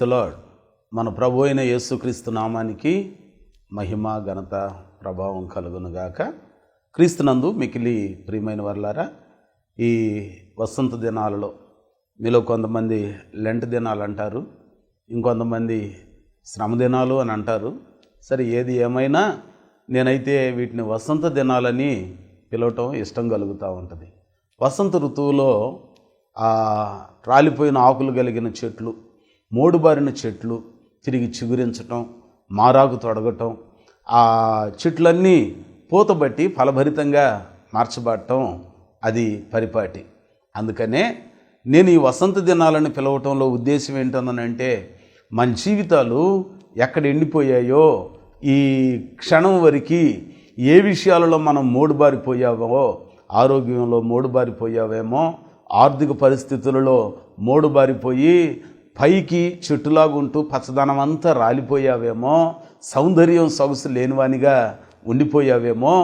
క్రైస్తలాడ్ మన ప్రభు అయిన యేసుక్రీస్తు నామానికి మహిమ ఘనత ప్రభావం కలుగునుగాక క్రీస్తునందు మికిలి ప్రియమైన వర్లారా ఈ వసంత దినాలలో మీలో కొంతమంది లెంట్ దినాలు అంటారు ఇంకొంతమంది శ్రమ దినాలు అని అంటారు. సరే ఏది ఏమైనా నేనైతే వీటిని వసంత దినాలని పిలవటం ఇష్టం కలుగుతూ ఉంటుంది. వసంత ఋతువులో రాలిపోయిన ఆకులు కలిగిన చెట్లు మోడుబారిన చెట్లు తిరిగి చిగురించటం మారాకు తొడగటం ఆ చెట్లన్నీ పూతబట్టి ఫలభరితంగా మార్చబడటం అది పరిపాటి. అందుకనే నేను ఈ వసంత దినాలను పిలవటంలో ఉద్దేశం ఏంటనంటే మన జీవితాలు ఎక్కడ ఎండిపోయాయో ఈ క్షణం వరకు ఏ విషయాలలో మనం మూడుబారిపోయావో ఆరోగ్యంలో మూడుబారిపోయావేమో ఆర్థిక పరిస్థితులలో మూడుబారిపోయి పైకి చెట్టులాగుంటూ పచ్చదనం అంతా రాలిపోయావేమో సౌందర్యం సొగసు లేనివానిగా ఉండిపోయావేమో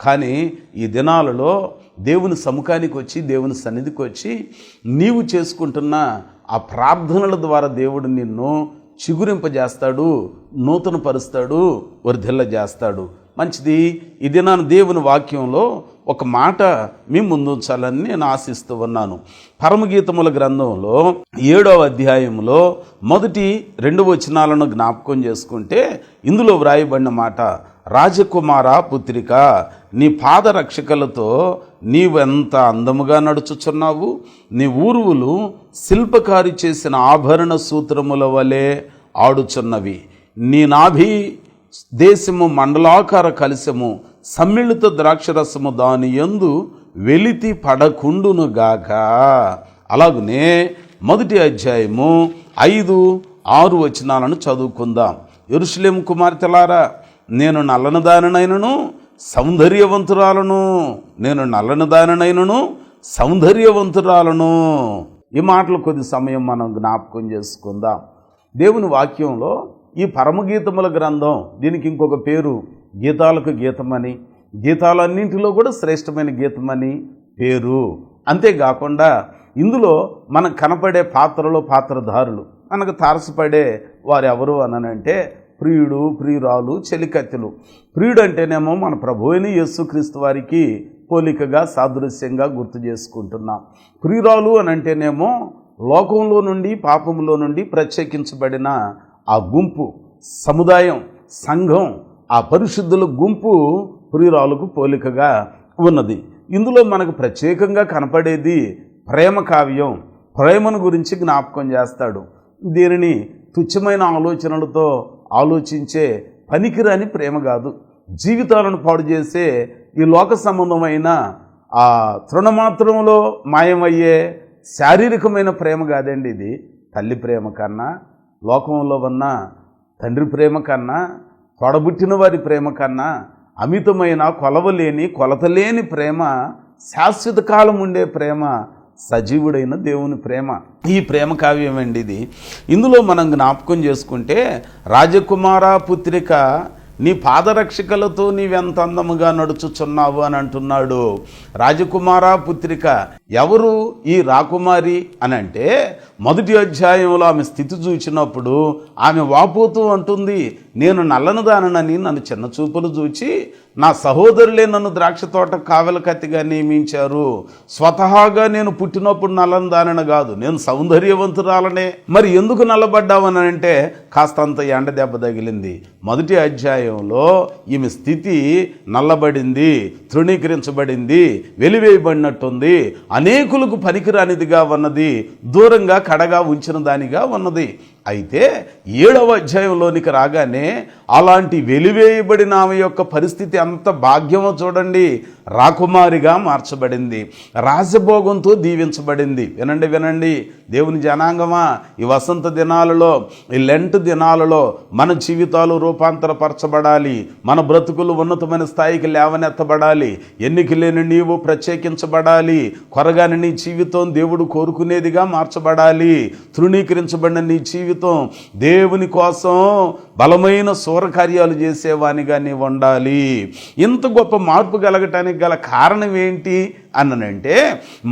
కానీ ఈ దినాలలో దేవుని సముఖానికి వచ్చి దేవుని సన్నిధికి వచ్చి నీవు చేసుకుంటున్న ఆ ప్రార్థనల ద్వారా దేవుడు నిన్ను చిగురింపజేస్తాడు నూతన పరుస్తాడు వర్ధిల్ల చేస్తాడు మంచిది. ఈ దినాన దేవుని వాక్యంలో ఒక మాట మీ ముందుంచాలని నేను ఆశిస్తూ ఉన్నాను. పరమగీతముల గ్రంథంలో ఏడవ అధ్యాయంలో మొదటి రెండు వచనాలను జ్ఞాపకం చేసుకుంటే ఇందులో వ్రాయబడిన మాట రాజకుమార పుత్రిక నీ పాదరక్షకలతో నీవెంత అందముగా నడుచుచున్నావు? నీ ఊరువులు శిల్పకారి చేసిన ఆభరణ సూత్రముల వలె ఆడుచున్నవి. నీ నాభి దేశము మండలాకార కలశము సమ్మిళిత ద్రాక్షరసము దాని యందు వెలితి పడకుండునుగాక అలాగనే మొదటి అధ్యాయము ఐదు ఆరు వచనాలను చదువుకుందాం. ఎరుషులేం కుమార్తెలారా నేను నల్లని దానినైనను సౌందర్యవంతురాలను. నేను నల్లని దానినైనను సౌందర్యవంతురాలను. ఈ మాటలు కొద్ది సమయం మనం జ్ఞాపకం చేసుకుందాం. దేవుని వాక్యంలో ఈ పరమగీతముల గ్రంథం దీనికి ఇంకొక పేరు గీతాలకు గీతమని గీతాలన్నింటిలో కూడా శ్రేష్టమైన గీతమని పేరు. అంతేకాకుండా ఇందులో మనకు కనపడే పాత్రలో పాత్రధారులు మనకు తారసపడే వారు ఎవరు అనంటే ప్రియుడు ప్రియురాలు చెలికత్తెలు. ప్రియుడు అంటేనేమో మన ప్రభు అయిన యేసుక్రీస్తు వారికి పోలికగా సాదృశ్యంగా గుర్తు చేసుకుంటున్నాం. ప్రియురాలు అని అంటేనేమో లోకంలో నుండి పాపంలో నుండి ప్రత్యేకించబడిన ఆ గుంపు సముదాయం సంఘం ఆ పరిశుద్ధుల గుంపు ప్రియురాలకు పోలికగా ఉన్నది. ఇందులో మనకు ప్రత్యేకంగా కనపడేది ప్రేమ కావ్యం. ప్రేమను గురించి జ్ఞాపకం చేస్తాడు. దీనిని తుచ్చమైన ఆలోచనలతో ఆలోచించే పనికిరాని ప్రేమ కాదు. జీవితాలను పాడు చేసే ఈ లోక సంబంధమైన ఆ తృణమాత్రంలో మాయమయ్యే శారీరకమైన ప్రేమ కాదండి ఇది. తల్లి ప్రేమ కన్నా లోకంలో ఉన్న తండ్రి ప్రేమ కన్నా తొడబుట్టిన వారి ప్రేమ కన్నా అమితమైన కొలవలేని కొలతలేని ప్రేమ శాశ్వత కాలం ఉండే ప్రేమ సజీవుడైన దేవుని ప్రేమ. ఈ ప్రేమ కావ్యం అండి ఇది. ఇందులో మనం జ్ఞాపకం చేసుకుంటే రాజకుమార పుత్రిక నీ పాదరక్షికలతో నీవెంత అందముగా నడుచుచున్నావు అని అంటున్నాడు రాజకుమార పుత్రిక. ఎవరు ఈ రాకుమారి అని అంటే మొదటి అధ్యాయంలో ఆమె స్థితి చూచినప్పుడు ఆమె వాపోతూ అంటుంది నేను నల్లనదానని నన్ను చిన్న చూపులు చూచి నా సహోదరులే నన్ను ద్రాక్ష తోట కావలకత్తిగా నియమించారు. స్వతహాగా నేను పుట్టినప్పుడు నల్లనదానని కాదు నేను సౌందర్యవంతురాలనే. మరి ఎందుకు నల్లబడ్డావని అంటే కాస్తంత ఎండ దెబ్బ తగిలింది. మొదటి అధ్యాయంలో ఈమె స్థితి నల్లబడింది తృణీకరించబడింది వెలివేయబడినట్టుంది. అనేకులకు పనికిరానిదిగా ఉన్నది దూరంగా కడగా ఉంచిన దానిగా ఉన్నది. అయితే ఏడవ అధ్యాయంలోనికి రాగానే అలాంటి వెలివేయబడిన ఆమె యొక్క పరిస్థితి అంత భాగ్యమో చూడండి. రాకుమారిగా మార్చబడింది. రాజభోగంతో దీవించబడింది. వినండి వినండి. దేవుని జనాంగమా ఈ వసంత దినాలలో ఈ లెంట్ దినాలలో మన జీవితాలు రూపాంతరపరచబడాలి. మన బ్రతుకులు ఉన్నతమైన స్థాయికి లేవనెత్తబడాలి. ఎన్నిక లేని నీవు ప్రత్యేకించబడాలి. కొరగాని నీ జీవితం దేవుడు కోరుకునేదిగా మార్చబడాలి. తృణీకరించబడిన నీ జీవితం జీవితం దేవుని కోసం బలమైన శూరకార్యాలు చేసేవానిగా నీవు ఉండాలి. ఇంత గొప్ప మార్పు కలగటానికి గల కారణం ఏంటి అన్ననంటే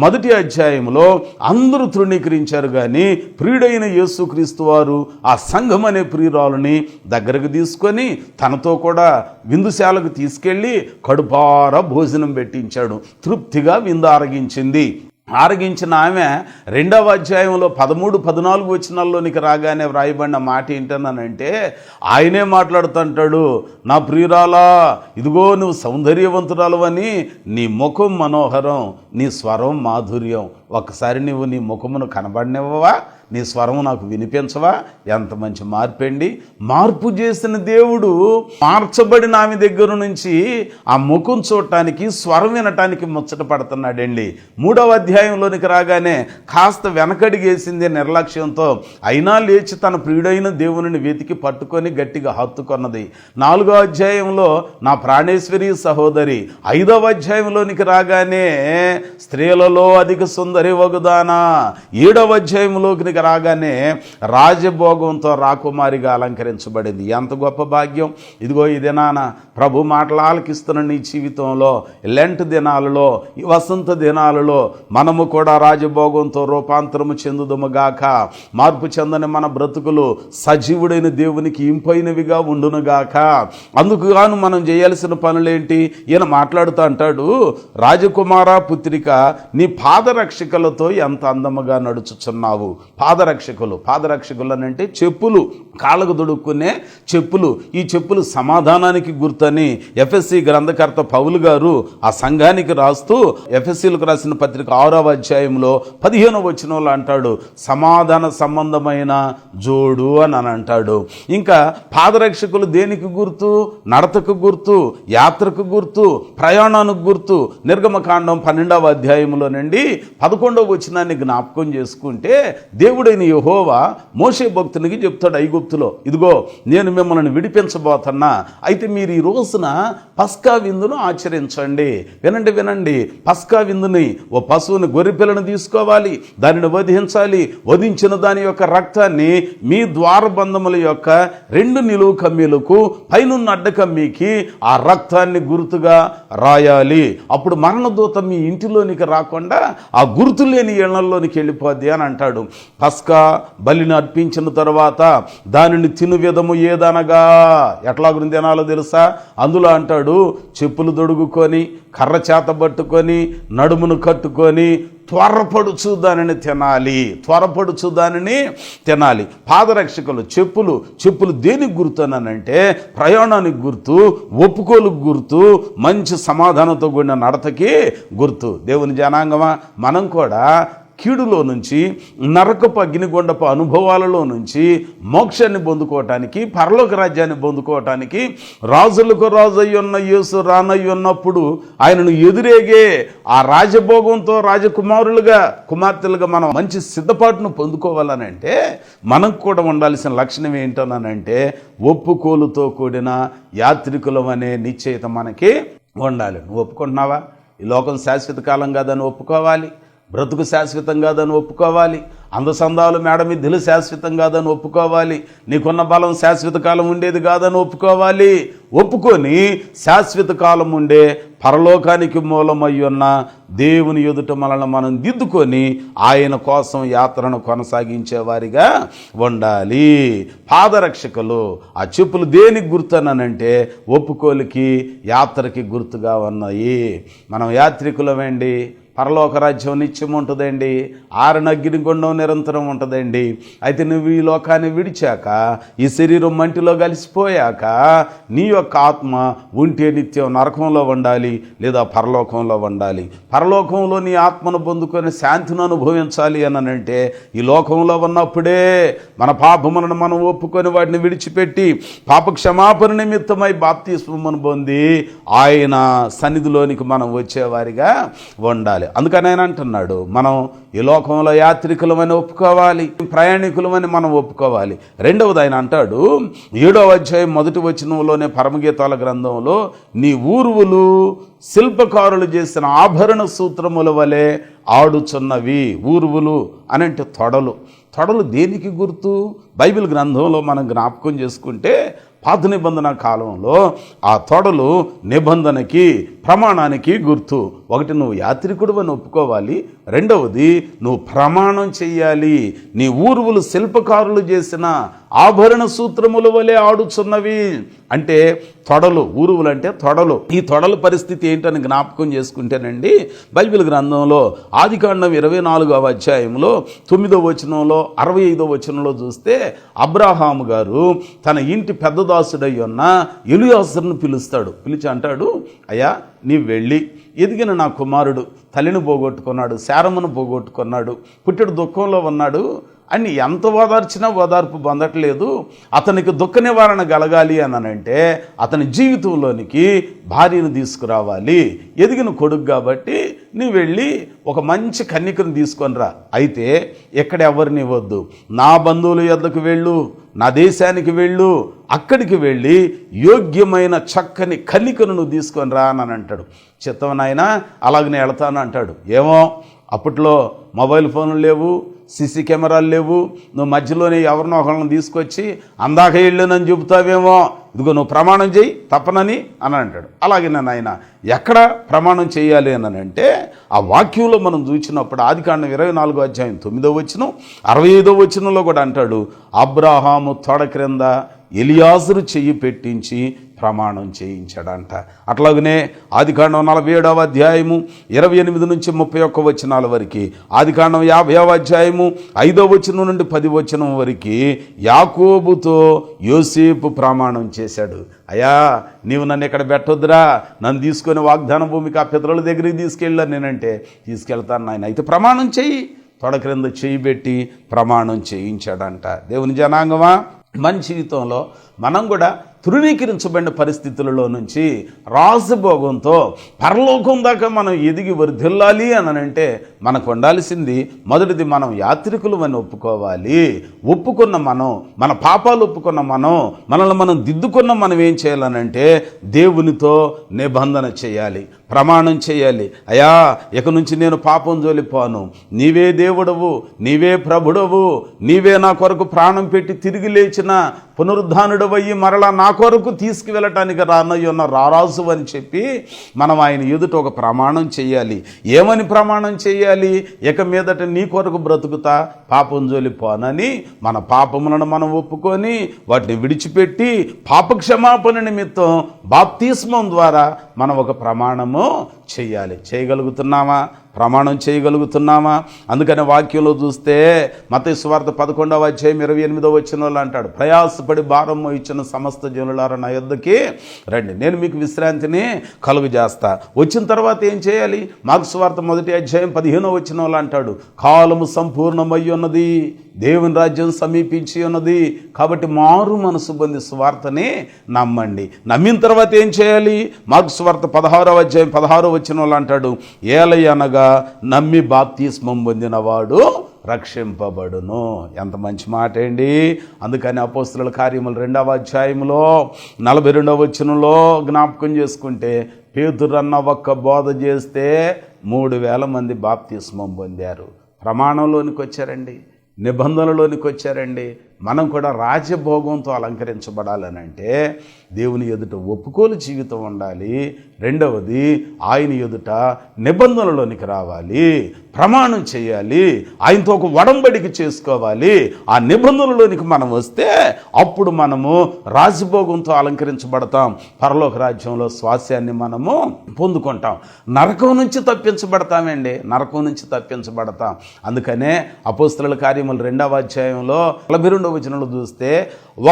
మొదటి అధ్యాయంలో అందరూ తృణీకరించారు కానీ ప్రియుడైన యేసుక్రీస్తు వారు ఆ సంఘం అనే ప్రియురాలని దగ్గరకు తీసుకొని తనతో కూడా విందుశాలకు తీసుకెళ్ళి కడుపార భోజనం పెట్టించాడు. తృప్తిగా విందు ఆరగించింది. ఆరగించిన ఆమె రెండవ అధ్యాయంలో పదమూడు పద్నాలుగు వచనాల్లోనికి రాగానే వ్రాయబడిన మాట ఏంటన్నానంటే ఆయనే మాట్లాడుతుంటాడు నా ప్రియురాలా ఇదిగో నువ్వు సౌందర్యవంతురాలవని నీ ముఖం మనోహరం నీ స్వరం మాధుర్యం. ఒక్కసారి నువ్వు నీ ముఖమును కనబడినవ్వవా? నీ స్వరం నాకు వినిపించవా? ఎంత మంచి మార్పండి. మార్పు చేసిన దేవుడు మార్చబడిన ఆమె దగ్గర నుంచి ఆ ముఖం చూడటానికి స్వరం వినటానికి ముచ్చట పడుతున్నాడండి. మూడవ అధ్యాయంలోనికి రాగానే కాస్త వెనకడిగేసింది నిర్లక్ష్యంతో అయినా లేచి తన ప్రియుడైన దేవుని వెతికి పట్టుకొని గట్టిగా హత్తుకొన్నది. నాలుగో అధ్యాయంలో నా ప్రాణేశ్వరి సహోదరి. ఐదవ అధ్యాయంలోనికి రాగానే స్త్రీలలో అధిక సుందరి వగుదానా. ఏడవ అధ్యాయంలోకి రాగానే రాజభోగంతో రాకుమారిగా అలంకరించబడింది. ఎంత గొప్ప భాగ్యం. ఇదిగో ఈ దినాన ప్రభు మాటలు ఆలకిస్తున్న నీ జీవితంలో లెంట్ దినాలలో ఈ వసంత దినాలలో మనము కూడా రాజభోగంతో రూపాంతరము చెందుదుముగాక మార్పు చెందని మన బ్రతుకులు సజీవుడైన దేవునికి ఇంపైనవిగా ఉండునుగాక అందుకు గాను మనం చేయాల్సిన పనులేంటి? ఈయన మాట్లాడుతూ అంటాడు రాజకుమార పుత్రిక నీ పాదరక్షికలతో ఎంత అందముగా నడుచుచున్నావు. పాదరక్షకులు. పాదరక్షకులు అని అంటే చెప్పులు. కాళ్ళకు దొడుక్కునే చెప్పులు. ఈ చెప్పులు సమాధానానికి గుర్తని ఎఫ్ఎస్సి గ్రంథకర్త పౌలు గారు ఆ సంఘానికి రాస్తూ ఎఫ్ఎస్సీలకు రాసిన పత్రిక ఆరవ అధ్యాయంలో పదిహేనవ వచనంలో అంటాడు సమాధాన సంబంధమైన జోడు అని అని అంటాడు. ఇంకా పాదరక్షకులు దేనికి గుర్తు? నడతకు గుర్తు యాత్రకు గుర్తు ప్రయాణానికి గుర్తు. నిర్గమకాండం పన్నెండవ అధ్యాయంలో నుండి పదకొండవ వచనాన్ని జ్ఞాపకం చేసుకుంటే దేవుడైన యహోవా మోసే భక్తునికి చెప్తాడు ఐగుప్తులో ఇదిగో నేను మిమ్మల్ని విడిపించబోతున్నా. అయితే మీరు ఈ రోజున పస్కా విందును ఆచరించండి. వినండి వినండి. పస్కా విందుని ఓ పశువుని గొర్రెపిల్లను తీసుకోవాలి దానిని వధించాలి. వధించిన దాని యొక్క రక్తాన్ని మీ ద్వారబంధముల యొక్క రెండు నిలువు కమ్మీలకు పైనున్న అడ్డ కమ్మీకి ఆ రక్తాన్ని గుర్తుగా రాయాలి. అప్పుడు మరణదూత మీ ఇంటిలోనికి రాకుండా ఆ గుర్తు లేని ఇళ్ళలోనికి వెళ్ళిపోద్ది అని అంటాడు. పస్కా బలిని అర్పించిన తర్వాత దానిని తిను విధము ఏదనగా? ఎట్లా తినాలో తెలుసా? అందులో అంటాడు చెప్పులు దొడుగుకొని కర్ర చేత పట్టుకొని నడుమును కట్టుకొని త్వరపడుచు దానిని తినాలి. త్వరపడుచు దానిని తినాలి. పాదరక్షకులు చెప్పులు చెప్పులు దేనికి గుర్తునంటే ప్రయాణానికి గుర్తు ఒప్పుకోలుకు గుర్తు మంచి సమాధానంతో కూడిన నడతకి గుర్తు. దేవుని జనాంగమా? మనం కూడా కీడులో నుంచి నరకపు అగ్నిగొండపు అనుభవాలలో నుంచి మోక్షాన్ని పొందుకోవటానికి పరలోక రాజ్యాన్ని పొందుకోవటానికి రాజులకు రాజు అయ్యున్న యేసు రానయ్యున్నప్పుడు ఆయనను ఎదురేగే ఆ రాజభోగంతో రాజకుమారులుగా కుమార్తెలుగా మనం మంచి సిద్ధపాటును పొందుకోవాలనంటే మనకు కూడా ఉండాల్సిన లక్షణం ఏంటోనంటే ఒప్పుకోలుతో కూడిన యాత్రికులం అనే నిశ్చయిత మనకి ఉండాలి. నువ్వు ఒప్పుకుంటున్నావా? ఈ లోకం శాశ్వత కాలం కాదని ఒప్పుకోవాలి. బ్రతుకు శాశ్వతం కాదని ఒప్పుకోవాలి. అందసందాలు మేడమిద్దెలు శాశ్వతం కాదని ఒప్పుకోవాలి. నీకున్న బలం శాశ్వత కాలం ఉండేది కాదని ఒప్పుకోవాలి. ఒప్పుకొని శాశ్వత కాలం ఉండే పరలోకానికి మూలమై ఉన్న దేవుని ఎదుట మనల్ని మనం దిద్దుకొని ఆయన కోసం యాత్రను కొనసాగించేవారిగా ఉండాలి. పాదరక్షకులు ఆ చెప్పులు దేనికి గుర్తునంటే ఒప్పుకోలికి యాత్రకి గుర్తుగా ఉన్నాయి. మనం యాత్రికులమండి? పరలోక రాజ్యం నిత్యం ఉంటుందండి. ఆరునగ్గిని గుండం నిరంతరం ఉంటుందండి. అయితే నువ్వు ఈ లోకాన్ని విడిచాక ఈ శరీరం మంటిలో కలిసిపోయాక నీ యొక్క ఆత్మ ఉంటే నిత్యం నరకంలో ఉండాలి లేదా పరలోకంలో ఉండాలి. పరలోకంలో నీ ఆత్మను పొందుకొని శాంతిని అనుభవించాలి అని అంటే ఈ లోకంలో ఉన్నప్పుడే మన పాపములను మనం ఒప్పుకొని వాటిని విడిచిపెట్టి పాప క్షమాపణ నిమిత్తమై బాప్తిస్మను పొంది ఆయన సన్నిధిలోనికి మనం వచ్చేవారిగా ఉండాలి. అందుకని ఆయన అంటున్నాడు మనం ఈ లోకంలో యాత్రికులమని ఒప్పుకోవాలి ప్రయాణికులమని మనం ఒప్పుకోవాలి. రెండవది ఆయన అంటాడు ఏడవ అధ్యాయం మొదటి వచనంలోనే పరమగీతాల గ్రంథంలో నీ ఊరువులు శిల్పకారులు చేసిన ఆభరణ సూత్రముల వలె ఆడుచున్నవి. ఊరువులు అనంటే తొడలు. తొడలు దేనికి గుర్తు? బైబిల్ గ్రంథంలో మనం జ్ఞాపకం చేసుకుంటే పాత నిబంధన కాలంలో ఆ తొడలు నిబంధనకి ప్రమాణానికి గుర్తు. ఒకటి నువ్వు యాత్రికుడు అని ఒప్పుకోవాలి. రెండవది నువ్వు ప్రమాణం చెయ్యాలి. నీ ఊరువులు శిల్పకారులు చేసిన ఆభరణ సూత్రముల వలె ఆడుచున్నవి. అంటే తొడలు ఊరువులు అంటే తొడలు. ఈ తొడల పరిస్థితి ఏంటని జ్ఞాపకం చేసుకుంటేనండి బైబిల్ గ్రంథంలో ఆదికాండం ఇరవై నాలుగవ అధ్యాయంలో తొమ్మిదో వచనంలో అరవై ఐదో వచనంలో చూస్తే అబ్రాహాము గారు తన ఇంటి పెద్దదాసుడై ఉన్న ఎలియాసర్ను పిలుస్తాడు. పిలిచి అంటాడు అయ్యా నీవు వెళ్ళి ఎదిగిన నా కుమారుడు తల్లిని పోగొట్టుకున్నాడు శారమును పోగొట్టుకున్నాడు పుట్టెడు దుఃఖంలో ఉన్నాడు అని ఎంత ఓదార్చినా ఓదార్పు పొందట్లేదు. అతనికి దుఃఖ నివారణ కలగాలి అని అంటే అతని జీవితంలోనికి భార్యను తీసుకురావాలి. ఎదిగిన కొడుకు కాబట్టి నీ వెళ్ళి ఒక మంచి కన్యకను తీసుకొనిరా అయితే ఎక్కడ ఎవరిని వద్దు నా బంధువుల యొద్దకు వెళ్ళు. నా దేశానికి వెళ్ళు. అక్కడికి వెళ్ళి యోగ్యమైన చక్కని కన్నికను నువ్వు తీసుకొని రా అని అంటాడు చిత్తం నాయన అలాగనే వెళతాను అంటాడు. ఏమో అప్పట్లో మొబైల్ ఫోన్లు లేవు సీసీ కెమెరాలు లేవు. నువ్వు మధ్యలోనే ఎవరినో ఒకళ్ళని తీసుకొచ్చి అందాక వెళ్ళానని చెబుతావేమో ఇదిగో నువ్వు ప్రమాణం చేయి తప్పనని అని అంటాడు. అలాగే నన్ను ఆయన ఎక్కడ ప్రమాణం చేయాలి అని అంటే ఆ వాక్యంలో మనం చూసినప్పుడు ఆదికాండం ఇరవై నాలుగో అధ్యాయం తొమ్మిదో వచ్చిన అరవై ఐదో వచ్చినంలో కూడా అంటాడు అబ్రాహాము తొడ క్రింద ఎలియాజురు చెయ్యి పెట్టించి ప్రమాణం చేయించాడంట. అట్లాగనే ఆదికాండం నలభై ఏడవ అధ్యాయము ఇరవై ఎనిమిది నుంచి ముప్పై ఒక్క వచనాల వరకు ఆదికాండం యాభైవ అధ్యాయము ఐదో వచనం నుండి పది వచనం వరకు యాకోబుతో యోసేపు ప్రమాణం చేశాడు. అయ్యా నీవు నన్ను ఇక్కడ పెట్టొద్దురా? నన్ను తీసుకొని వాగ్దాన భూమికి ఆ పితరుల దగ్గరికి తీసుకెళ్ళాను నేనంటే తీసుకెళ్తాను నాయన. అయితే ప్రమాణం చెయ్యి. తొడ క్రింద చేయి పెట్టి ప్రమాణం చేయించాడంట. దేవుని జనాంగమా? మన జీవితంలో మనం కూడా తృణీకరించబడిన పరిస్థితులలో నుంచి రాజభోగంతో పరలోకం దాకా మనం ఎదిగి వర్ధిల్లాలి అని అంటే మనకు ఉండాల్సింది మొదటిది మనం యాత్రికులు అని ఒప్పుకోవాలి. ఒప్పుకున్న మనం మన పాపాలు ఒప్పుకున్న మనం మనల్ని మనం దిద్దుకున్న మనం ఏం చేయాలనంటే దేవునితో నిబంధన చేయాలి. ప్రమాణం చేయాలి. అయా ఇక నుంచి నేను పాపం జోలిపోను. నీవే దేవుడవు నీవే ప్రభుడవు నీవే నా కొరకు ప్రాణం పెట్టి తిరిగి లేచిన పునరుద్ధానుడవయ్యి మరలా నా కొరకు తీసుకువెళ్ళటానికి రానయ్య ఉన్న రారాజు అని చెప్పి మనం ఆయన ఎదుట ఒక ప్రమాణం చేయాలి. ఏమని ప్రమాణం చేయాలి? ఇక మీదట నీ కొరకు బ్రతుకుతా పాపం జోలిపోనని మన పాపములను మనం ఒప్పుకొని వాటిని విడిచిపెట్టి పాప క్షమాపణ నిమిత్తం బాప్తిస్మం ద్వారా మనం ఒక ప్రమాణము 거예요. చేయాలి. చేయగలుగుతున్నామా ప్రమాణం చేయగలుగుతున్నామా అందుకని వాక్యంలో చూస్తే మత స్వార్థ పదకొండవ అధ్యాయం ఇరవై ఎనిమిదో వచ్చిన వాళ్ళు అంటాడు ప్రయాసపడి భారం ఇచ్చిన సమస్త జనులారా నా యొద్దకి రండి. నేను మీకు విశ్రాంతిని కలుగు చేస్తా వచ్చిన తర్వాత ఏం చేయాలి? మార్క్స్ స్వార్థ మొదటి అధ్యాయం పదిహేనో వచ్చిన వాళ్ళు అంటాడు కాలము సంపూర్ణమై ఉన్నది దేవుని రాజ్యం సమీపించి ఉన్నది. కాబట్టి మారు మనసు పొంది స్వార్థని నమ్మండి. నమ్మిన తర్వాత ఏం చేయాలి? మార్క్స్ స్వార్థ పదహారవ అధ్యాయం పదహారో వచ్చిన వాళ్ళు అంటాడు ఏలయనగా నమ్మి బాప్తిస్మం పొందినవాడు రక్షింపబడును. ఎంత మంచి మాట అండి అందుకని అపోస్తుల కార్యములు రెండవ అధ్యాయంలో నలభై రెండవ వచనంలో జ్ఞాపకం చేసుకుంటే పేతురన్న ఒక్క బోధ చేస్తే మూడు వేల మంది బాప్తిస్మం పొందారు. ప్రమాణంలోనికి వచ్చారండి నిబంధనలోనికి వచ్చారండి మనం కూడా రాజభోగంతో అలంకరించబడాలని అంటే దేవుని ఎదుట ఒప్పుకోలు జీవితం ఉండాలి. రెండవది ఆయన ఎదుట నిబంధనలోనికి రావాలి. ప్రమాణం చేయాలి. ఆయనతో ఒక వడంబడికి చేసుకోవాలి. ఆ నిబంధనలోనికి మనం వస్తే అప్పుడు మనము రాజభోగంతో అలంకరించబడతాం. పరలోక రాజ్యంలో స్వాస్యాన్ని మనము పొందుకుంటాం. నరకం నుంచి తప్పించబడతామండి. నరకం నుంచి తప్పించబడతాం. అందుకనే అపోస్తుల కార్యములు రెండవ అధ్యాయంలో నలభై పన్నెండో వచనంలో చూస్తే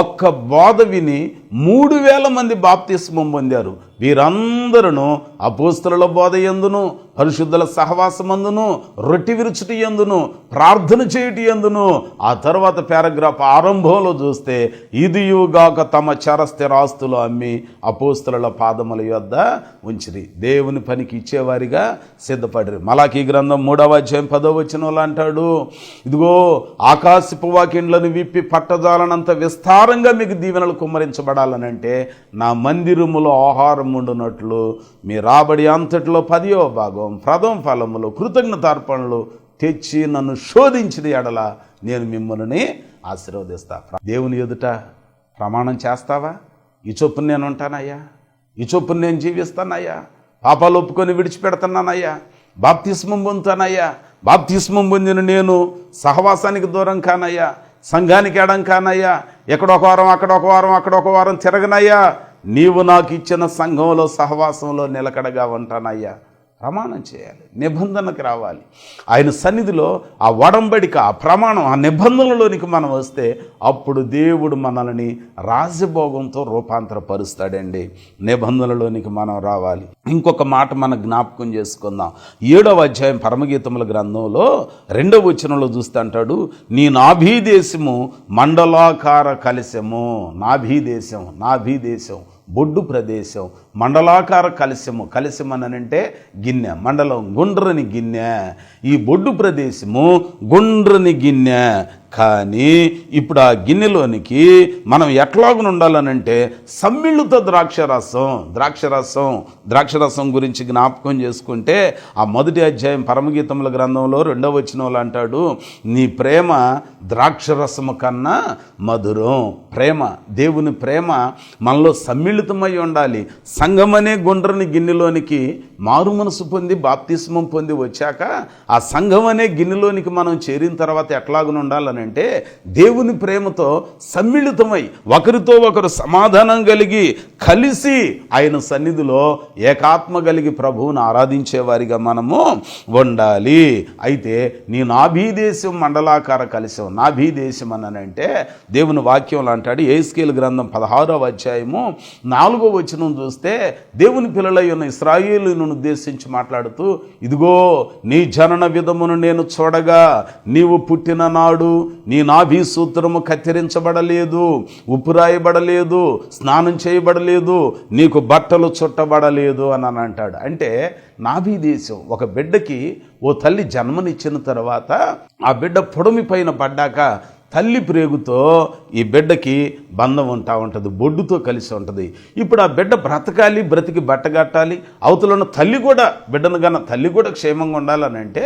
ఒక్క బోధ విని మూడు వేల మంది బాప్తిస్మం పొందారు. వీరందరూ అపోస్తుల బోధ ఎందును పరిశుద్ధుల సహవాసమందును రొట్టి విరుచుటి ఎందును ప్రార్థన చేయుటి ఎందును ఆ తర్వాత పారాగ్రాఫ్ ఆరంభంలో చూస్తే ఇదియుగాక తమ చరస్థిరాస్తులు అమ్మి అపోస్తుల పాదముల యొద్ద ఉంచిరి. దేవుని పనికి ఇచ్చేవారిగా సిద్ధపడిరి. మలాకి గ్రంథం మూడవ అధ్యాయం పదవ వచనంలో అంటాడు ఇదిగో ఆకాశపు వాకిండ్లను విప్పి పట్టజాలనంత విస్తారంగా మీకు దీవెనలు కుమ్మరించబడాలనంటే నా మందిరములో ఆహారం ఉండునట్లు మీ రాబడి అంతటిలో పదియో భాగం ప్రథమ ఫలములు కృతజ్ఞతార్పణలు తెచ్చి నన్ను శోధించిన ఎడల నేను మిమ్మల్ని ఆశీర్వదిస్తా. దేవుని ఎదుట ప్రమాణం చేస్తావా? ఈ చొప్పున నేను ఉంటానయ్యా. ఈ చొప్పున నేను జీవిస్తానయ్యా. పాపాలు ఒప్పుకొని విడిచిపెడుతున్నానయ్యా. బాప్తిస్మం పొందుతానయ్యా. బాప్తిస్మం పొందిన నేను సహవాసానికి దూరం కానయ్యా. సంఘానికి ఎడం కానయ్యా. ఎక్కడొక వారం అక్కడ ఒక వారం అక్కడ ఒక వారం తిరగనయ్యా. నీవు నాకు ఇచ్చిన సంఘంలో సహవాసంలో నిలకడగా ఉంటానయ్యా. ప్రమాణం చేయాలి. నిబంధనకు రావాలి. ఆయన సన్నిధిలో ఆ వడంబడిక ఆ ప్రమాణం ఆ నిబంధనలోనికి మనం వస్తే అప్పుడు దేవుడు మనల్ని రాజభోగంతో రూపాంతరపరుస్తాడండి. నిబంధనలోనికి మనం రావాలి. ఇంకొక మాట మనం జ్ఞాపకం చేసుకుందాం. ఏడవ అధ్యాయం పరమగీతముల గ్రంథంలో రెండవ వచనంలో చూస్తే అంటాడు నీ నాభీదేశము మండలాకార కలశము. నాభీదేశం నాభీదేశం. బొడ్డు ప్రదేశం మండలాకార కలశము. కలశం అనంటే గిన్నె మండలం గుండ్రని గిన్నె. ఈ బొడ్డు ప్రదేశము గుండ్రని గిన్నె. కానీ ఇప్పుడు ఆ గిన్నెలోనికి మనం ఎట్లాగున ఉండాలనంటే సమ్మిళిత ద్రాక్షరసం ద్రాక్షరసం ద్రాక్షరసం గురించి జ్ఞాపకం చేసుకుంటే ఆ మొదటి అధ్యాయం పరమగీతముల గ్రంథంలో రెండవ వచనంలో అంటాడు నీ ప్రేమ ద్రాక్షరసము కన్నా మధురం. ప్రేమ దేవుని ప్రేమ మనలో సమ్మిళితమై ఉండాలి. సంఘం అనే గుండ్రని గిన్నెలోనికి మారు మనసు పొంది బాప్తిస్మం పొంది వచ్చాక ఆ సంఘం అనే గిన్నెలోనికి మనం చేరిన తర్వాత ఎట్లాగున ఉండాలనంటే దేవుని ప్రేమతో సమ్మిళితమై ఒకరితో ఒకరు సమాధానం కలిగి కలిసి ఆయన సన్నిధిలో ఏకాత్మ కలిగి ప్రభువును ఆరాధించేవారిగా మనము ఉండాలి. అయితే నీ నాభీదేశం మండలాకార కలిసాం నాభీదేశం అనంటే దేవుని వాక్యంలో అంటాడు ఏస్కేల్ గ్రంథం పదహారవ అధ్యాయము నాలుగో వచనం చూస్తే దేవుని పిల్లలై ఉన్న ఇస్రాయేలును ఉద్దేశించి మాట్లాడుతూ ఇదిగో నీ జనన విధమును నేను చూడగా నీవు పుట్టిన నాడు నీ నాభి సూత్రము కత్తిరించబడలేదు ఉప్పు రాయబడలేదు స్నానం చేయబడలేదు నీకు బట్టలు చుట్టబడలేదు అని అని అంటాడు. అంటే నాభి దేశం ఒక బిడ్డకి ఓ తల్లి జన్మనిచ్చిన తర్వాత ఆ బిడ్డ పొడమి పైన పడ్డాక తల్లి ప్రేగుతో ఈ బిడ్డకి బంధం ఉంటా ఉంటుంది బొడ్డుతో కలిసి ఉంటుంది. ఇప్పుడు ఆ బిడ్డ బ్రతకాలి బ్రతికి బట్టగట్టాలి అవతల ఉన్న తల్లి కూడా బిడ్డను కన్నా తల్లి కూడా క్షేమంగా ఉండాలని అంటే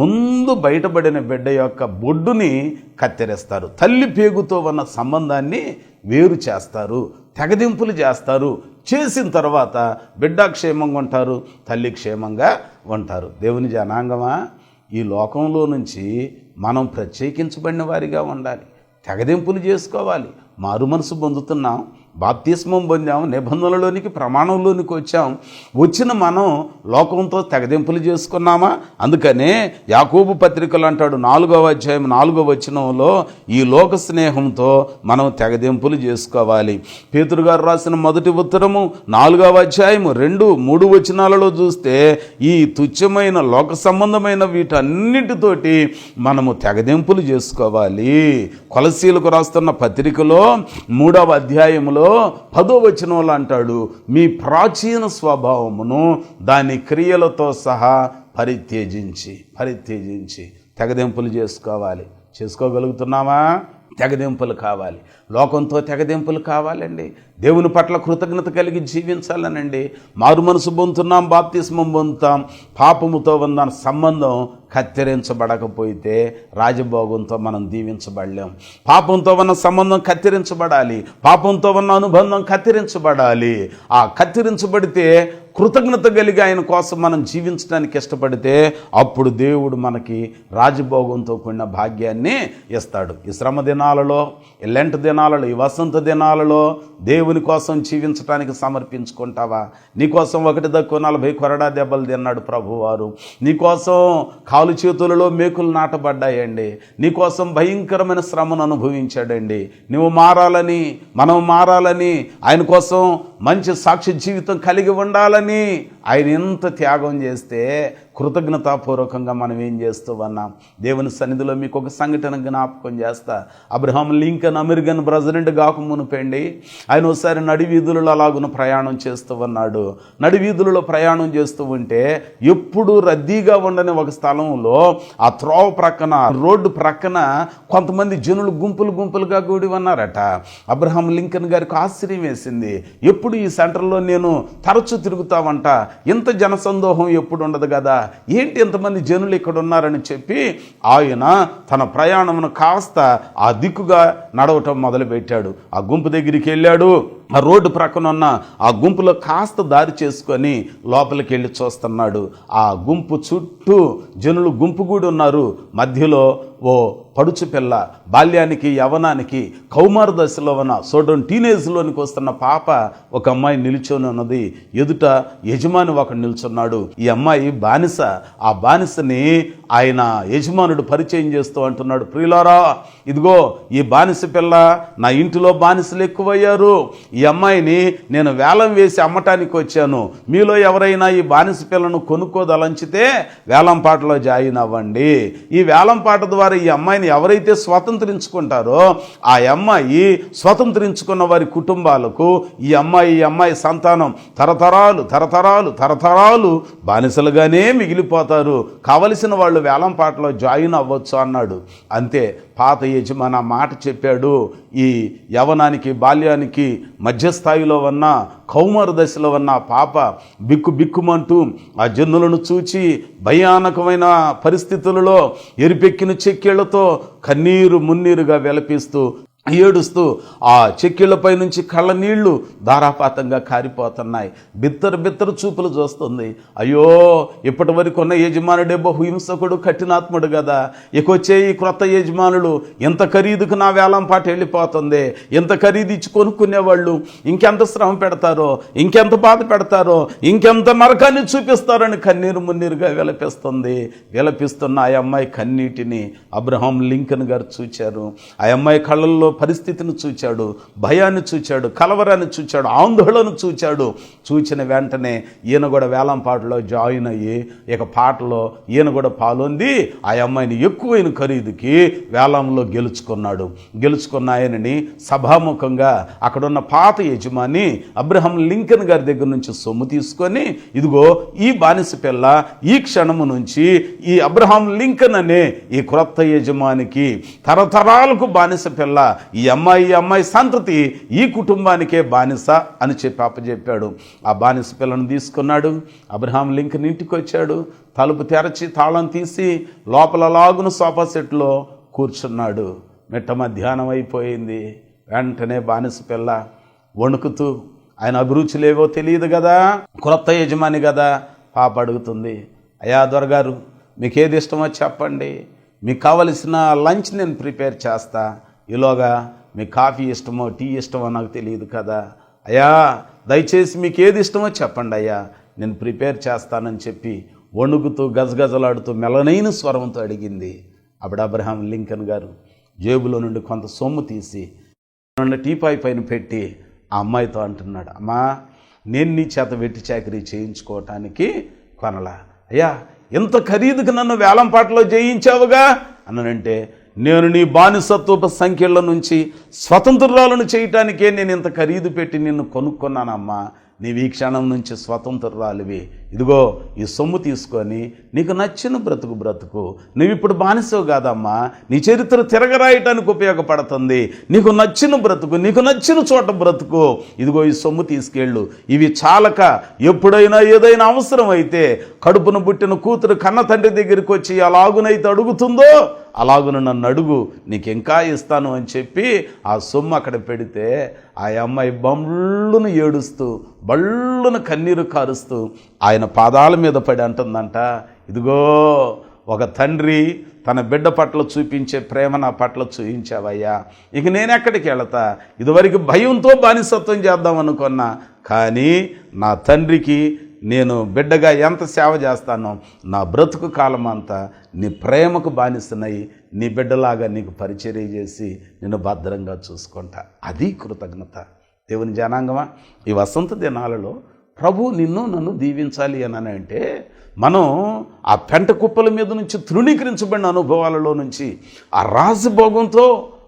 ముందు బయటపడిన బిడ్డ యొక్క బొడ్డుని కత్తిరేస్తారు. తల్లి పేగుతో ఉన్న సంబంధాన్ని వేరు చేస్తారు తెగదింపులు చేస్తారు. చేసిన తర్వాత బిడ్డ క్షేమంగా ఉంటారు తల్లి క్షేమంగా ఉంటారు. దేవుని జనాంగమా ఈ లోకంలో నుంచి మనం ప్రత్యేకించబడిన వారిగా ఉండాలి. తెగదింపులు చేసుకోవాలి. మారు మనసు పొందుతున్నాం. బాప్తిస్మం పొందాం నిబంధనలోనికి ప్రమాణంలోనికి వచ్చాం. వచ్చిన మనం లోకంతో తెగదింపులు చేసుకున్నామా? అందుకనే యాకోబు పత్రికలు అంటాడు నాలుగవ అధ్యాయం నాలుగవ వచనంలో ఈ లోక స్నేహంతో మనం తెగదింపులు చేసుకోవాలి. పేతురు గారు రాసిన మొదటి ఉత్తరము నాలుగవ అధ్యాయము రెండు మూడు వచనాలలో చూస్తే ఈ తుచ్చమైన లోక సంబంధమైన వీటన్నిటితోటి మనము తెగదింపులు చేసుకోవాలి. కొలసీలకు రాస్తున్న పత్రికలో మూడవ అధ్యాయములో పదో వచనంలో అంటాడు మీ ప్రాచీన స్వభావమును దాని క్రియలతో సహా పరిత్యజించి పరిత్యజించి తెగదెంపులు చేసుకోవాలి. చేసుకోగలుగుతున్నామా? తెగదెంపులు కావాలి. లోకంతో తెగదెంపులు కావాలండి. దేవుని పట్ల కృతజ్ఞత కలిగి జీవించాలనండి. మారు మనసు పొందుతున్నాం బాప్తిస్మం పొందుతాం. పాపముతో ఉన్న సంబంధం కత్తిరించబడకపోతే రాజభోగంతో మనం దీవించబడలేం. పాపంతో ఉన్న సంబంధం కత్తిరించబడాలి. పాపంతో ఉన్న అనుబంధం కత్తిరించబడాలి. ఆ కత్తిరించబడితే కృతజ్ఞత కలిగి ఆయన కోసం మనం జీవించడానికి ఇష్టపడితే అప్పుడు దేవుడు మనకి రాజభోగంతో కూడిన భాగ్యాన్ని ఇస్తాడు. ఈ శ్రమ దినాలలో ఈ దినాలలో ఈ వసంత దినాలలో దేవుని కోసం జీవించడానికి సమర్పించుకుంటావా? నీకోసం ఒకటి దక్కు నలభై కొరడా దెబ్బలు తిన్నాడు ప్రభువారు. నీకోసం కాలు చేతులలో మేకులు నాటబడ్డాయండి. నీకోసం భయంకరమైన శ్రమను అనుభవించాడండి. నువ్వు మారాలని మనం మారాలని ఆయన కోసం మంచి సాక్షి జీవితం కలిగి ఉండాలని ఆయన ఎంత త్యాగం చేస్తే కృతజ్ఞతాపూర్వకంగా మనం ఏం చేస్తూ ఉన్నాం? దేవుని సన్నిధిలో మీకు ఒక సంఘటన జ్ఞాపకం చేస్తా. అబ్రహాం లింకన్ అమెరికన్ ప్రెసిడెంట్ కాకమునిపండి ఆయన ఒకసారి నడివీధులలో అలాగున ప్రయాణం చేస్తూ ఉన్నాడు. నడివీధులలో ప్రయాణం చేస్తూ ఉంటే ఎప్పుడు రద్దీగా ఉండని ఒక స్థలంలో ఆ త్రోవ ప్రక్కన రోడ్డు ప్రక్కన కొంతమంది జనులు గుంపులు గుంపులుగా కూడి ఉన్నారట. అబ్రహాం లింకన్ గారికి ఆశ్చర్యం వేసింది. ఎప్పుడు ఈ సెంటర్లో నేను తరచు తిరుగుతావంట? ఇంత జనసందోహం ఎప్పుడు ఉండదు కదా? ఏంటి ఎంతమంది జనులు ఇక్కడ ఉన్నారని చెప్పి ఆయన తన ప్రయాణమును కాస్త ఆ దిక్కుగా నడవటం మొదలుపెట్టాడు. ఆ గుంపు దగ్గరికి వెళ్ళాడు. ఆ రోడ్డు ప్రక్కన ఉన్న ఆ గుంపులో కాస్త దారి చేసుకొని లోపలికి వెళ్ళి చూస్తున్నాడు. ఆ గుంపు చుట్టూ జనులు గుంపు కూడా ఉన్నారు. మధ్యలో ఓ పడుచు పిల్ల బాల్యానికి యవనానికి కౌమార దశలో ఉన్న చూడడం టీనేజ్లోనికి వస్తున్న పాప ఒక అమ్మాయి నిలుచొని ఉన్నది. ఎదుట యజమాని ఒకడు నిల్చున్నాడు. ఈ అమ్మాయి బానిస. ఆ బానిసని ఆయన యజమానుడు పరిచయం చేస్తూ అంటున్నాడు. ప్రియులారా ఇదిగో ఈ బానిస పిల్ల నా ఇంటిలో బానిసలు ఎక్కువయ్యారు. ఈ అమ్మాయిని నేను వేలం వేసి అమ్మటానికి వచ్చాను. మీలో ఎవరైనా ఈ బానిస పిల్లను కొనుక్కోదలంచితే వేలం పాటలో జాయిన్ అవ్వండి. ఈ వేలం పాట ద్వారా ఈ అమ్మాయిని ఎవరైతే స్వతంత్రించుకుంటారో ఆ అమ్మాయి స్వతంత్రించుకున్న వారి కుటుంబాలకు ఈ అమ్మాయి ఈ అమ్మాయి సంతానం తరతరాలు తరతరాలు తరతరాలు బానిసలుగానే మిగిలిపోతారు. కావలసిన వాళ్ళు వేలం పాటలో జాయిన్ అవ్వచ్చు అన్నాడు. అంతే పాత యజమాని మాట చెప్పాడు. ఈ యవనానికి బాల్యానికి మధ్యస్థాయిలో ఉన్న కౌమార దశలో ఉన్న పాప బిక్కు బిక్కుమంటూ ఆ జన్నులను చూచి భయానకమైన పరిస్థితులలో ఎరిపెక్కిన చెక్కేళ్ళతో కన్నీరు మున్నీరుగా వెలపిస్తూ ఏడుస్తూ ఆ చెక్కిళ్ళపై నుంచి కళ్ళ నీళ్ళు ధారాపాతంగా కారిపోతున్నాయి. బిత్తరు బిత్తరు చూపులు చూస్తుంది. అయ్యో ఇప్పటి వరకు ఉన్న యజమానుడే బహుహింసకుడు కఠినాత్ముడు కదా ఇకొచ్చే ఈ క్రొత్త యజమానులు ఎంత ఖరీదుకు నా వేలం పాట వెళ్ళిపోతుంది? ఎంత ఖరీదు ఇచ్చి కొనుక్కునేవాళ్ళు? ఇంకెంత శ్రమ పెడతారో? ఇంకెంత బాధ పెడతారో? ఇంకెంత నరకాన్ని చూపిస్తారని కన్నీరు మున్నీరుగా విలపిస్తుంది. విలపిస్తున్న ఆ అమ్మాయి కన్నీటిని అబ్రహం లింకన్ గారు చూచారు. ఆ అమ్మాయి కళ్ళల్లో పరిస్థితిని చూచాడు భయాన్ని చూచాడు కలవరాన్ని చూచాడు ఆందోళన చూచాడు. చూచిన వెంటనే ఈయన కూడా వేలం పాటలో జాయిన్ అయ్యి ఇక పాటలో ఈయన కూడా పాల్గొంది ఆ అమ్మాయిని ఎక్కువైన ఖరీదుకి వేలంలో గెలుచుకున్నాడు. గెలుచుకున్న ఆయనని సభాముఖంగా అక్కడున్న పాత యజమాని అబ్రహం లింకన్ గారి దగ్గర నుంచి సొమ్ము తీసుకొని ఇదిగో ఈ బానిస పిల్ల ఈ క్షణము నుంచి ఈ అబ్రహాం లింకన్ అనే ఈ క్రొత్త యజమానికి తరతరాలకు బానిస పిల్ల ఈ అమ్మాయి ఈ అమ్మాయి సంతతి ఈ కుటుంబానికే బానిస అని చెప్పి అప్పచెప్పాడు ఆ బానిస పిల్లను తీసుకున్నాడు. అబ్రహాం లింకన్ ఇంటికి వచ్చాడు. తలుపు తెరచి తాళం తీసి లోపల లాగున సోఫా సెట్లో కూర్చున్నాడు. మిట్ట మధ్యాహ్నం అయిపోయింది. వెంటనే బానిస పిల్ల వణుకుతూ ఆయన అభిరుచులేవో తెలియదు కదా క్రొత్త యజమాని కదా పాప అడుగుతుంది. అయ్యా దొరగారు మీకు ఏది ఇష్టమో చెప్పండి. మీకు కావలసిన లంచ్ నేను ప్రిపేర్ చేస్తా. ఈలోగా మీకు కాఫీ ఇష్టమో టీ ఇష్టమో నాకు తెలియదు కదా. అయ్యా దయచేసి మీకు ఏది ఇష్టమో చెప్పండి అయ్యా. నేను ప్రిపేర్ చేస్తానని చెప్పి వణుకుతూ గజగజలాడుతూ మెలనైన స్వరంతో అడిగింది. అప్పుడు అబ్రహాం లింకన్ గారు జేబులో నుండి కొంత సొమ్ము తీసి టీపాయ్ పైన పెట్టి ఆ అమ్మాయితో అంటున్నాడు అమ్మా నేను నీ చేత వెట్టి చాకరీ చేయించుకోవటానికి కొనలా. అయ్యా ఇంత ఖరీదుకు నన్ను వేలంపాటలో జయించావుగా? అన్నానంటే నేను నీ బానిసత్వపు సంఖ్యల నుంచి స్వతంత్రాలను చేయటానికే నేను ఇంత ఖరీదు పెట్టి నిన్ను కొనుక్కున్నానమ్మా. నీవు ఈ క్షణం నుంచి స్వతంత్రురాలివి. ఇదిగో ఈ సొమ్ము తీసుకొని నీకు నచ్చిన బ్రతుకు బ్రతుకు. నువ్వు ఇప్పుడు బానిసవు కాదమ్మా. నీ చరిత్ర తిరగరాయటానికి ఉపయోగపడుతుంది. నీకు నచ్చిన బ్రతుకు నీకు నచ్చిన చోట బ్రతుకు. ఇదిగో ఈ సొమ్ము తీసుకెళ్ళు. ఇవి చాలక ఎప్పుడైనా ఏదైనా అవసరం అయితే కడుపును పుట్టిన కూతురు కన్న తండ్రి దగ్గరికి వచ్చి అలాగునైతే అడుగుతుందో అలాగున నన్ను అడుగు నీకు ఇంకా ఇస్తాను అని చెప్పి ఆ సొమ్ము అక్కడ పెడితే ఆ అమ్మాయి బళ్ళును ఏడుస్తూ బళ్ళును కన్నీరు కారుస్తూ ఆయన పాదాల మీద పడి అంటుందంట ఇదిగో ఒక తండ్రి తన బిడ్డ పట్ల చూపించే ప్రేమ నా పట్ల చూపించావయ్యా ఇక నేను ఎక్కడికి వెళతా? ఇదివరకు భయంతో బానిసత్వం చేద్దాం అనుకున్నా. కానీ నా తండ్రికి నేను బిడ్డగా ఎంత సేవ చేస్తానో నా బ్రతుకు కాలం అంతా నీ ప్రేమకు బానిసనై నీ బిడ్డలాగా నీకు పరిచర్య చేసి నిన్ను భద్రంగా చూసుకుంటా. అది కృతజ్ఞత. దేవుని జనాంగమా? ఈ వసంత దినాలలో ప్రభు నిన్ను నన్ను దీవించాలి అని అంటే మనం ఆ పెంట కుప్పల మీద నుంచి తృణీకరించబడిన అనుభవాలలో నుంచి ఆ రాజభోగంతో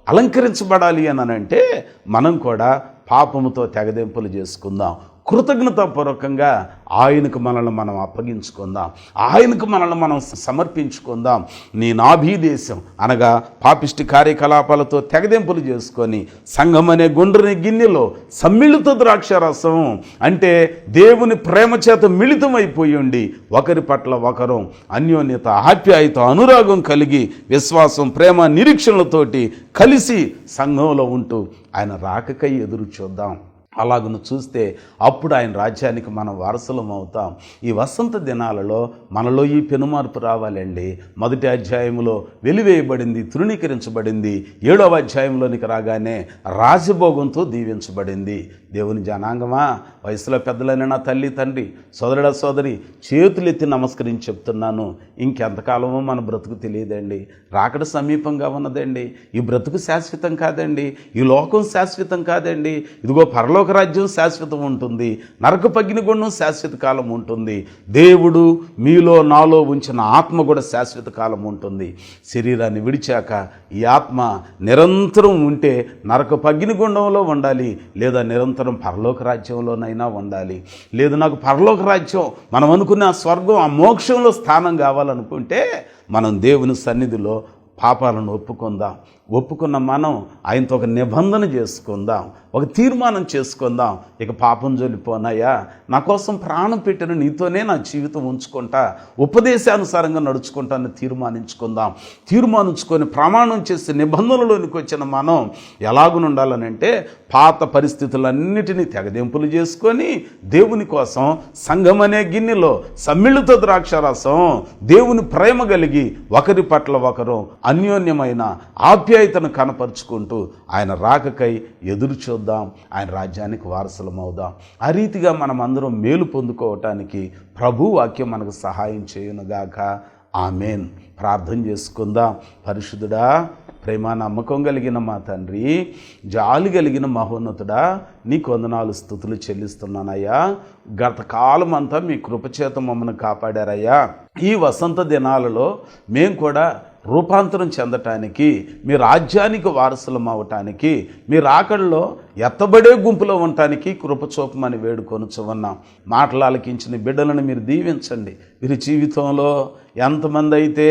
అలంకరించబడాలి అని అంటే మనం కూడా పాపముతో తెగదెంపులు చేసుకుందాం. కృతజ్ఞతాపూర్వకంగా ఆయనకు మనల్ని మనం అప్పగించుకుందాం. ఆయనకు మనల్ని మనం సమర్పించుకుందాం. నీ నాభీదేశం అనగా పాపిష్టి కార్యకలాపాలతో తెగదెంపులు చేసుకొని సంఘం అనే గుండ్రని గిన్నెలో సమ్మిళిత ద్రాక్ష రసం అంటే దేవుని ప్రేమ చేత మిళితమైపోయి ఉండి ఒకరి పట్ల ఒకరు అన్యోన్యత ఆప్యాయత అనురాగం కలిగి విశ్వాసం ప్రేమ నిరీక్షణలతోటి కలిసి సంఘంలో ఉంటూ ఆయన రాకకై ఎదురు చూద్దాం. అలాగను చూస్తే అప్పుడు ఆయన రాజ్యానికి మనం వారసులం అవుతాం. ఈ వసంత దినాలలో మనలో ఈ పెనుమార్పు రావాలండి. మొదటి అధ్యాయంలో వెలివేయబడింది తృణీకరించబడింది. ఏడవ అధ్యాయంలోనికి రాగానే రాజభోగంతో దీవించబడింది. దేవుని జనాంగమా వయసులో పెద్దలైన నా తల్లి తండ్రి సోదరుడ సోదరి చేతులెత్తి నమస్కరించి చెప్తున్నాను. ఇంకెంతకాలమో మన బ్రతుకు తెలియదండి. రాకడ సమీపంగా ఉన్నదండి. ఈ బ్రతుకు శాశ్వతం కాదండి. ఈ లోకం శాశ్వతం కాదండి. ఇదిగో పరలోక రాజ్యం శాశ్వతం ఉంటుంది నరక పగ్నిగుండం శాశ్వత కాలం ఉంటుంది. దేవుడు మీలో నాలో ఉంచిన ఆత్మ కూడా శాశ్వత కాలం ఉంటుంది. శరీరాన్ని విడిచాక ఈ ఆత్మ నిరంతరం ఉంటే నరక పగ్నిగుండంలో ఉండాలి లేదా నిరంతరం పరలోక రాజ్యంలోనైనా ఉండాలి. లేదు నాకు పరలోక రాజ్యం మనం అనుకున్న స్వర్గం ఆ మోక్షంలో స్థానం కావాలనుకుంటే మనం దేవుని సన్నిధిలో పాపాలను ఒప్పుకుందాం. ఒప్పుకున్న మనం ఆయనతో ఒక నిబంధన చేసుకుందాం ఒక తీర్మానం చేసుకుందాం. ఇక పాపం జోలిపోనాయా నా కోసం ప్రాణం పెట్టిన నీతోనే నా జీవితం ఉంచుకుంటా. ఉపదేశానుసారంగా నడుచుకుంటానని తీర్మానించుకుందాం. తీర్మానించుకొని ప్రమాణం చేసి నిబంధనలోనికి వచ్చిన మనం ఎలాగునుండాలనంటే పాత పరిస్థితులన్నిటినీ తెగదెంపులు చేసుకొని దేవుని కోసం సంఘం అనే గిన్నెలో సమ్మిళిత ద్రాక్షరసం దేవుని ప్రేమ కలిగి ఒకరి పట్ల ఒకరు అన్యోన్యమైన ఆప్య ఆప్యాయతను కనపరుచుకుంటూ ఆయన రాకకై ఎదురు చూద్దాం ఆయన రాజ్యానికి వారసులం అవుదాం ఆ రీతిగా మనం అందరం మేలు పొందుకోవటానికి ప్రభు వాక్యం మనకు సహాయం చేయునుగాక ఆమెన్. ప్రార్థన చేసుకుందాం. పరిశుద్ధుడా ప్రేమ నమ్మకం కలిగిన మా తండ్రి జాలి కలిగిన మహోన్నతుడా నీ కొందనాలు స్థుతులు చెల్లిస్తున్నానయ్యా. గత కాలం అంతా మీ కృపచేత మమ్మల్ని కాపాడారయ్యా. ఈ వసంత దినాలలో మేము కూడా రూపాంతరం చెందటానికి మీ రాజ్యానికి వారసులం అవటానికి మీ రాకడలో ఎత్తబడే గుంపులో ఉండటానికి కృపచూపమని వేడుకొనుచున్నాం వేడుకొనుచు మాటలు ఆలకించిన బిడ్డలను మీరు దీవించండి. వీరి జీవితంలో ఎంతమంది అయితే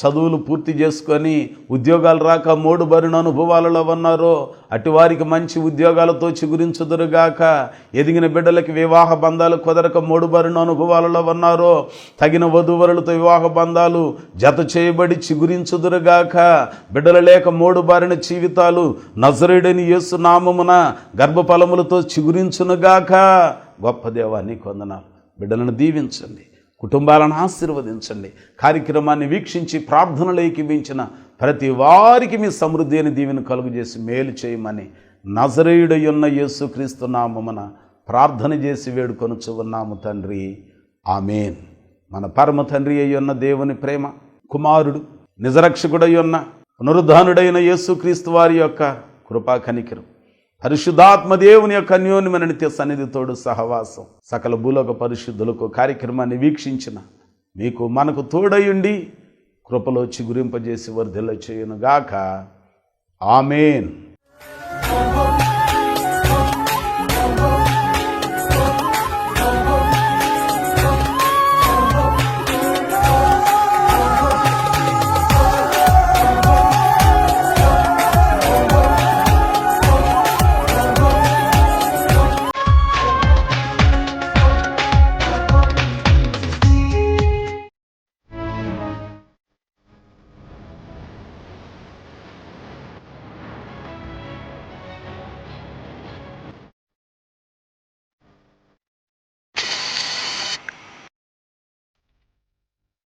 చదువులు పూర్తి చేసుకొని ఉద్యోగాలు రాక మూడు బరిన అనుభవాలలో ఉన్నారో అటువారికి మంచి ఉద్యోగాలతో చిగురించుదురుగాక ఎదిగిన బిడ్డలకి వివాహ బంధాలు కుదరక మూడు బరిన అనుభవాలలో ఉన్నారో తగిన వధువరులతో వివాహ బంధాలు జత చేయబడి చిగురించుదురుగాక బిడ్డలు లేక మూడు బారిన జీవితాలు నజరేడని యేసు నామమున గర్భఫలములతో చిగురించునుగాక. గొప్ప దేవాన్ని కొందనాలు బిడ్డలను దీవించండి. కుటుంబాలను ఆశీర్వదించండి. కార్యక్రమాన్ని వీక్షించి ప్రార్థనలు మించిన ప్రతి వారికి మీ సమృద్ధి అని దీవెను కలుగు చేసి మేలు చేయమని నజరేయుడయున్న యేసుక్రీస్తు నామమున ప్రార్థన చేసి వేడుకొనుచు ఉన్నాము తండ్రి. ఆమెన్. మన పరమ తండ్రి అయ్యున్న దేవుని ప్రేమ కుమారుడు నిజరక్షకుడయ్యున్న పునరుద్ధానుడైన యేసుక్రీస్తు వారి యొక్క కృపా కనికిరం. పరిశుద్ధాత్మదేవుని యొక్క అన్యోన్యమైన నిత్య సన్నిధితోడు సహవాసం. సకల భూలోక పరిశుద్ధులకు కార్యక్రమాన్ని వీక్షించిన మీకు మనకు తోడయుండి కృపలో చిగురింపజేసి వర్ధిల్ల చేయునుగాక ఆమెన్.